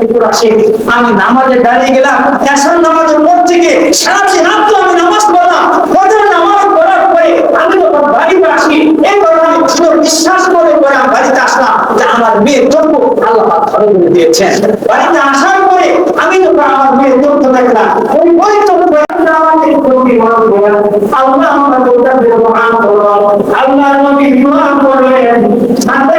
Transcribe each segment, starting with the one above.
ভিতর আসে, আমি নামাজে দাঁড়িয়ে গেলাম এসন নামাজের পর থেকে সারাটি রাত তো আমি নামাজ পড়লাম, ফজর নামাজ পড়ার পরে আমি যখন বাড়িতে আসি, এই আমি পুরো বিশ্বাস করে পরে আমি বাড়িতে আসলাম যে আমার মেয়ের জন্য আল্লাহ করে দিয়েছেন। বাড়িতে আসার পরে আমি যখন আমার মেয়ের তথ্য দেখলাম, ওই ওই তথ্য আমাকে আল্লাহ আমাকে আল্লাহ নবী বিবাহ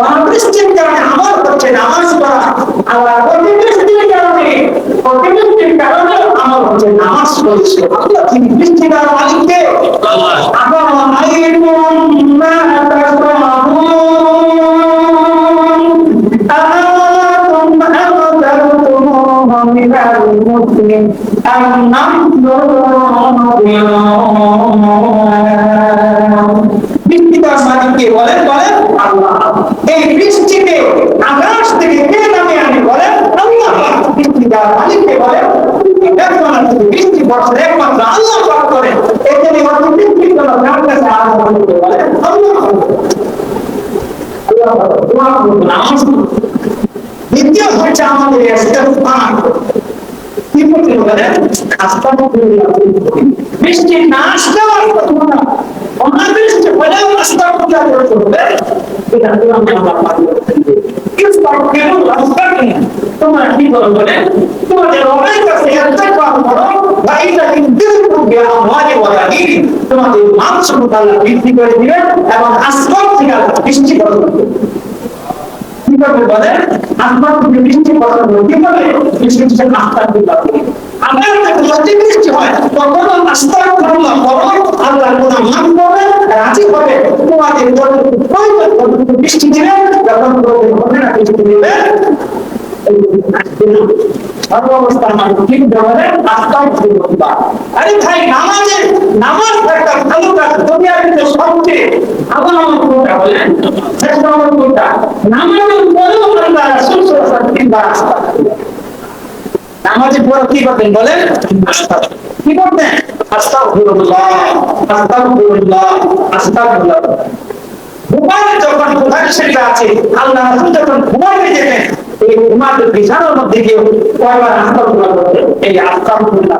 অনাবৃষ্টির কারণে আমার হচ্ছে নামাজ পড়া আবার অতিবৃষ্টির কারণে অতিবৃষ্টির কারণে আমার হচ্ছে নামাজ পড়ছে আল্লাহ তিনি বৃষ্টির আর মালিককে আবার আইকুম মা তাসমাউন أأنتم أنزلتموه من المسلم أم نحن বৃষ্টিটার মালিককে বলেন বলেন আল্লাহ এই বৃষ্টিতে আকাশ থেকে কে নামে আনে বলেন? আল্লাহ। বৃষ্টিটার মালিককে বলেন থেকে বৃষ্টি বর্ষে একমাত্র আল্লাহ পাক করেন এই হচ্ছে বৃষ্টির জন্য যার কাছে আল্লাহ বলেন? আল্লাহ। দ্বিতীয় হচ্ছে আমাদের বলে আস্তাগফিরুল্লাহ বৃষ্টি না আসলেও আস্তাগফিরুল্লাহ অনাবৃষ্টি হলেও আস্তাগফিরুল্লাহ করতে হবে এটা তো আমি আমার পারি ইস্তাগফিরুল্লাহ আস্তাগফিরুল্লাহ তোমরা কি করো বলে তোমাদের রবের কাছে ইস্তেগফার করো বাইরা ইনদিরু বিআমওয়ালি ওয়ালাদিন তোমাদের মান সম্পদ বৃদ্ধি করে দিবেন এবং আসমান থেকে আল্লাহ বৃষ্টি করে দিবেন কীভাবে? বলে আসমান থেকে বৃষ্টি পছন্দ কীভাবে বৃষ্টি হচ্ছে আস্তার আমার যখন অতিবৃষ্টি হয় তখন আস্তার করলাম করো আল্লাহ কোন মান করবে রাজি হবে। তোমাদের প্রয়োজন বৃষ্টি দিবে যখন প্রয়োজন হবে না, বৃষ্টি দিবে সর্বাবস্থা আমার ঠিক দেওয়ালে আস্তার দিল্লাহ আরে ভাই নামাজে নামাজ একটা সবচেয়ে নামাজ কোনটা বলেন? শ্রেষ্ঠ নামাজ কোনটা? নামাজের পরেও নামাজে পড়ে কি করতেন বলেন? কি করতেন আস্তাগফিরুল্লাহ আস্তাগফিরুল্লাহ আস্তাগফিরুল্লাহ। ঘুমাতে যখন কোরআন শরীফে আছে, আল্লাহ রাসূল যখন ঘুমাতে যেতেন এই ঘুমাতে বিছানার মধ্যে গিয়ে কয়বার আস্তাগফিরুল্লাহ করতেন এই আস্তাগফিরুল্লাহ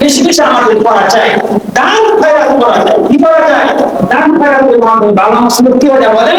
বেশি বেশি আমাদের করা চাই দান খয়রাত করা যায়। কি করা যায়? দান করে আমাদের মুসলিম কি হয়ে যায় বলেন?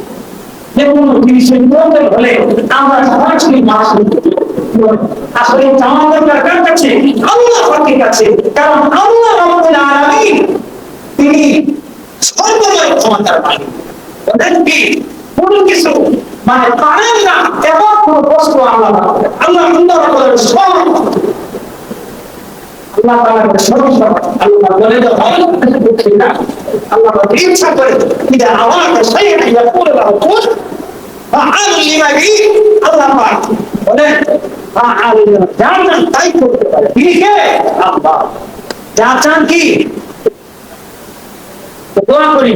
কোনো জিনিসের প্রয়োজন হলে আমরা সরাসরি মাসুল আসলে চাওয়া দরকার কার কাছে? আল্লাহ পাকের কাছে। কারণ আল্লাহ রাব্বুল আলামিন তিনি সর্বময় ক্ষমতার মালিক। বলেন কি? কোনো কিছু মানে পারেন না, এমন কোন কষ্ট আল্লাহ। আল্লাহ করে সব আল্লাহ তাআলা সর্বসর্ব আল্লাহ বলে হয় করে ইয়াকুল লাহু কুন ফাআল লিমা বি আল্লাহ পাক বলেন তাই করতে পারে তিনি চান কি দোয়া করি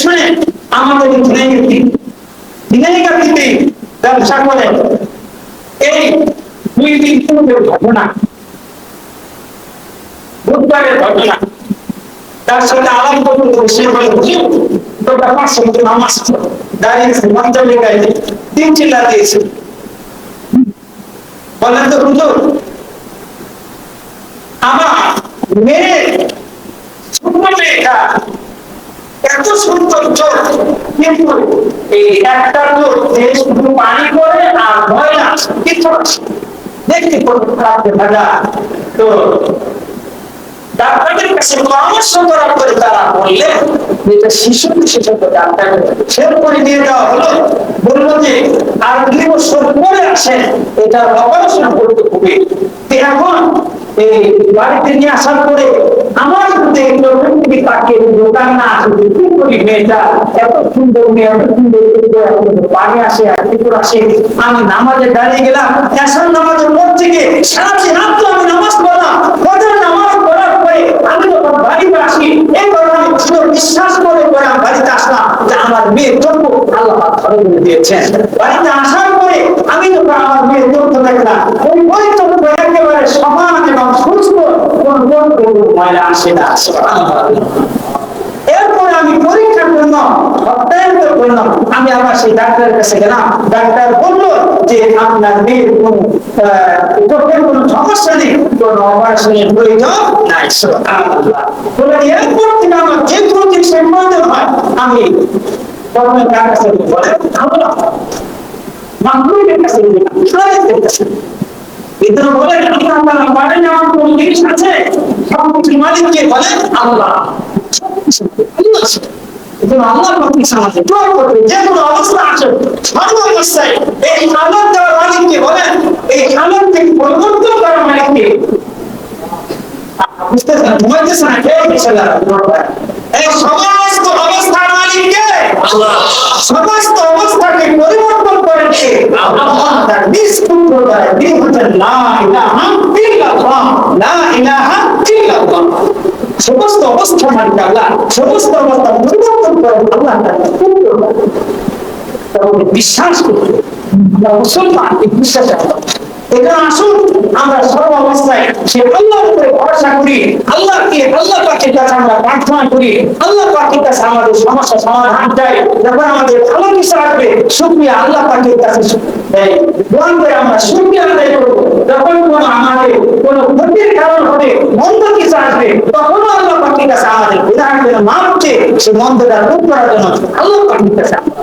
শুনে আমাদের দিন দিনাইকার দিতে ব্যবসা করে এই দুই দিন পূর্বের ঘটনা বুধবারের ঘটনা। তার সাথে আলাপ করতে সে বলে তোমরা পাঁচশো মতো নামাজ দাঁড়িয়েছে মঞ্চলে গাইছে তিন চিল্লা দিয়েছে। বলেন তো, হুজুর, আমার মেয়ে ছোট মেয়েটা এত সুন্দর চোখ, কিন্তু এই একটা চোখ যে শুধু পানি করে আর ভয় না। কিছু। দেখতে কত খারাপ দেখা তো ডাক্তারের কাছে পরামর্শ করার পরে তারা বললেন যেটা শিশু বিশেষজ্ঞ ডাক্তার সেরপরে নিয়ে যাওয়া হলো, বলল যে, আর দুই বছর পরে আসেন, এটা অপারেশন করতে হবে। এখন এই বাড়িতে নিয়ে আসার পরে আমার সাথে প্রকৃতি তাকে দোকান না আসে কি করি আমি নামাজে দাঁড়িয়ে গেলাম এসন নামাজের পর থেকে সারাটি রাত আমি নামাজ পড়লাম, ফজর নামাজ পড়ার পরে আমি যখন বাড়িতে আসি এই কথা আমি ছিল বিশ্বাস করে করে আমি বাড়িতে আসলাম যে আমার মেয়ের জন্ম আল্লাহ পাক দিয়েছেন। বাড়িতে আসার পরে আমি যখন আমার মেয়ের জন্ম দেখলাম, ওই ওই জন্ম একেবারে সমান এবং সুস্থ, কোন কোন ময়লা আসে না। এরপরে আমি পরীক্ষার জন্য অত্যন্ত করলাম, আমি আবার সেই ডাক্তারের কাছে গেলাম। ডাক্তার বলল যে আপনার মেয়ের কোন চোখের কোন সমস্যা নেই, কোন অপারেশনের প্রয়োজন নাই এরপর থেকে আমার যে কোনো জিনিসের প্রয়োজন হয় আমি প্রথমে কার কাছে বলে আমরা মাহমুদের কাছে গেলাম খালেদের কাছে ভিতরে বলে আপনার বাড়ি নেওয়ার কোন জিনিস আছে? এই আল্লাহ দেওয়ার মালিককে বলেন এই আল্লাহ থেকে পরিবর্তন করার মালিককে বুঝতেছেন ঘুমাইতেছে না? সমস্ত অবস্থাকে পরিবর্তন করেন কে আল্লাহ তার নিজ পুত্র দ্বারা তিনি হচ্ছেন লা ইলাহা ইল্লাল্লাহ। লা ইলাহা ইল্লাল্লাহ। সমস্ত অবস্থা মালিক আল্লাহ, সমস্ত অবস্থা পরিবর্তন করেন আল্লাহ তার পুত্র দ্বারা। বিশ্বাস করতে মুসলমান বিশ্বাস রাখতে এখানে আসুন, আমরা সর্ব অবস্থায় সে আল্লাহর উপরে ভরসা করি, আল্লাহকে, আল্লাহ পাকের কাছে আমরা প্রার্থনা করি, আল্লাহ পাকের কাছে আমাদের সমস্যা সমাধান চাই, যখন আমাদের ভালো কিছু আসবে শুক্রিয়া আল্লাহ পাকের কাছে দোয়ান করে আমরা শুক্রিয়া আদায় করব। যখন কোনো আমাদের কোনো ক্ষতির কারণ হবে, মন্দ কিছু আসবে, তখনও আল্লাহ পাকের কাছে আমাদের বিধান করে সে মন্দটা দূর করার জন্য আল্লাহ পাকের কাছে আমরা